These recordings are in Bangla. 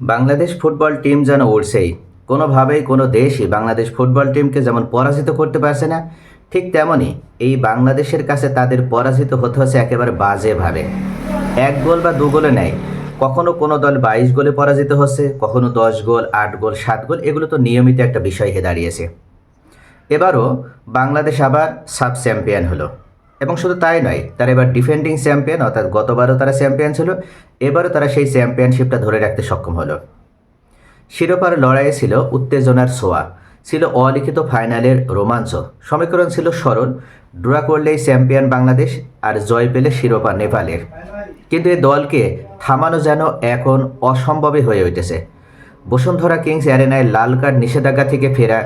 বাংলাদেশ ফুটবল টিম যেন উড়ছেই। কোনোভাবেই কোনো দেশই বাংলাদেশ ফুটবল টিমকে যেমন পরাজিত করতে পারছে না, ঠিক তেমনই এই বাংলাদেশের কাছে তাদের পরাজিত হতে হচ্ছে একেবারে বাজেভাবে। এক গোল বা দু গোলে নেয়। কখনো কোনো দল বাইশ গোলে পরাজিত হচ্ছে, কখনো দশ গোল, আট গোল, সাত গোল, এগুলো তো নিয়মিত একটা বিষয় হয়ে দাঁড়িয়েছে। এবারও বাংলাদেশ আবার সাব চ্যাম্পিয়ন হলো। এবং শুধু তাই নয়, তারা এবার ডিফেন্ডিং চ্যাম্পিয়ন অর্থাৎ গতবারও তারা চ্যাম্পিয়ন ছিল, এবারও তারা সেই চ্যাম্পিয়নশিপটা ধরে রাখতে সক্ষম হলো। শিরোপার লড়াইয়ে ছিল উত্তেজনার ছোঁয়া, ছিল অলিখিত ফাইনালের রোমাঞ্চ। সমীকরণ ছিল সরল ড্রা করলেই চ্যাম্পিয়ন বাংলাদেশ আর জয় পেলে শিরোপা নেপালের। কিন্তু এই দলকে থামানো যেন এখন অসম্ভবই হয়ে উঠেছে। বসুন্ধরা কিংস অ্যারেনায় লাল কার্ড নিষেধাজ্ঞা থেকে ফেরা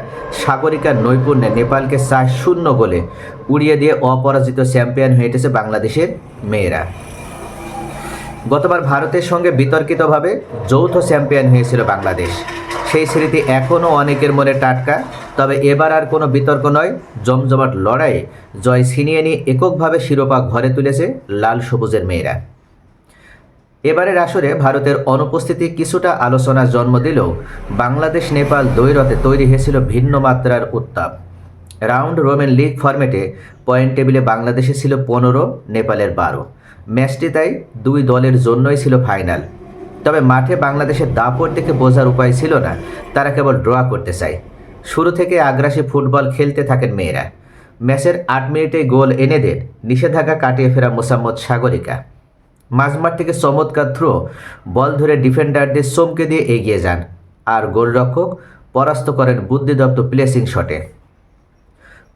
সাগরিকার নৈপুণ্যে নেপালকে চার শূন্য গোলে উড়িয়ে দিয়ে অপরাজিত চ্যাম্পিয়ন হয়ে উঠেছে বাংলাদেশের মেয়েরা। গতবার ভারতের সঙ্গে বিতর্কিতভাবে যৌথ চ্যাম্পিয়ন হয়েছিল বাংলাদেশ। সেই স্মৃতি এখনও অনেকের মনে টাটকা, তবে এবার আর কোনো বিতর্ক নয়, জমজমাট লড়াইয়ে জয় ছিনিয়ে নিয়ে এককভাবে শিরোপা ঘরে তুলেছে লাল সবুজের মেয়েরা। এবারের আসরে ভারতের অনুপস্থিতি কিছুটা আলোচনার জন্ম দিলেও বাংলাদেশ, নেপাল দ্বৈরথে তৈরি হয়েছিল ভিন্ন মাত্রার উত্তাপ। রাউন্ড রোমেন লিগ ফরম্যাটে পয়েন্ট টেবিলে বাংলাদেশে ছিল পনেরো, নেপালের বারো। ম্যাচটি তাই দুই দলের জন্যই ছিল ফাইনাল। তবে মাঠে বাংলাদেশের দাপট দেখে বোঝার উপায় ছিল না, তারা কেবল ড্র করতে চায়। শুরু থেকে আগ্রাসী ফুটবল খেলতে থাকেন মেয়েরা। ম্যাচের আট মিনিটে গোল এনে দেন নিষেধাজ্ঞা কাটিয়ে ফেরা মোসাম্মদ সাগরিকা। মাঝমাঠ থেকে চমৎকার থ্রো বল ধরে ডিফেন্ডারদের চমকে দিয়ে এগিয়ে যান। আর গোলরক্ষক পরাস্ত করেন বুদ্ধিদত্ত প্লেসিং শটে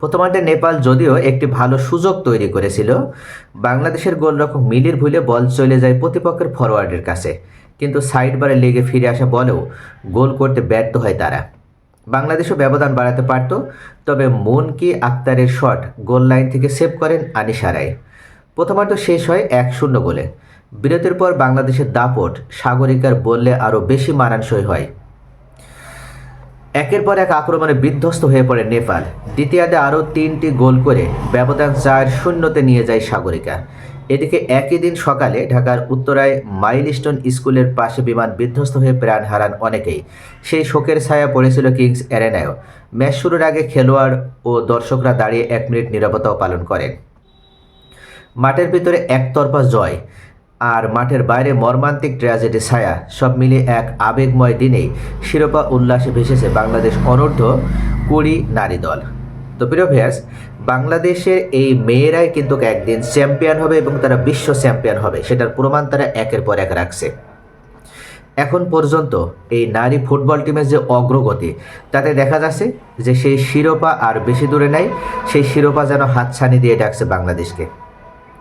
প্রথমার্ধে নেপাল যদিও একটি ভালো সুযোগ তৈরি করেছিল, বাংলাদেশের গোলরক্ষক মিলির ভুলে বল চলে যায় প্রতিপক্ষের ফরওয়ার্ডের কাছে। কিন্তু সাইড বারে লেগে ফিরে আসা বলেও গোল করতে ব্যর্থ হয় তারা। বাংলাদেশও ব্যবধান বাড়াতে পারত, তবে মুনকি আক্তারের শট গোল লাইন থেকে সেভ করেন আনিশা রায়। প্রথমার্ধ শেষ হয় এক শূন্য গোলে। বিরতির পর বাংলাদেশের দাপট সাগরিকার বললে আরও বেশি মানানসই হয়। একের পর এক আক্রমণে বিধ্বস্ত হয়ে পড়ে নেপাল। দ্বিতীয়ার্ধে আরও তিনটি গোল করে ব্যবধান চার শূন্যতে নিয়ে যায় সাগরিকা। এদিকে একই দিন সকালে ঢাকার উত্তরায় মাইলস্টোন স্কুলের পাশে বিমান বিধ্বস্ত হয়ে প্রাণ হারান অনেকেই। সেই শোকের ছায়া পড়েছিল কিংস অ্যারেনায়ও। ম্যাচ শুরুর আগে খেলোয়াড় ও দর্শকরা দাঁড়িয়ে এক মিনিট নিরাপত্তাও পালন করেন। মাঠের ভিতরে একতরফা জয় আর মাঠের বাইরে মর্মান্তিক ট্র্যাজেডি ছায়া, সব মিলে এক আবেগময় দিনেই শিরোপা উল্লাসে ভেসেছে বাংলাদেশ অনূর্ধ্ব কুড়ি নারী দল। তো প্রিয় ভ্যাস বাংলাদেশের এই মেয়েরাই কিন্তু একদিন চ্যাম্পিয়ন হবে এবং তারা বিশ্ব চ্যাম্পিয়ন হবে, সেটার প্রমাণ তারা একের পর এক রাখছে। এখন পর্যন্ত এই নারী ফুটবল টিমের যে অগ্রগতি, তাতে দেখা যাচ্ছে যে সেই শিরোপা আর বেশি দূরে নাই, সেই শিরোপা যেন হাতছানি দিয়ে ডাকছে বাংলাদেশকে।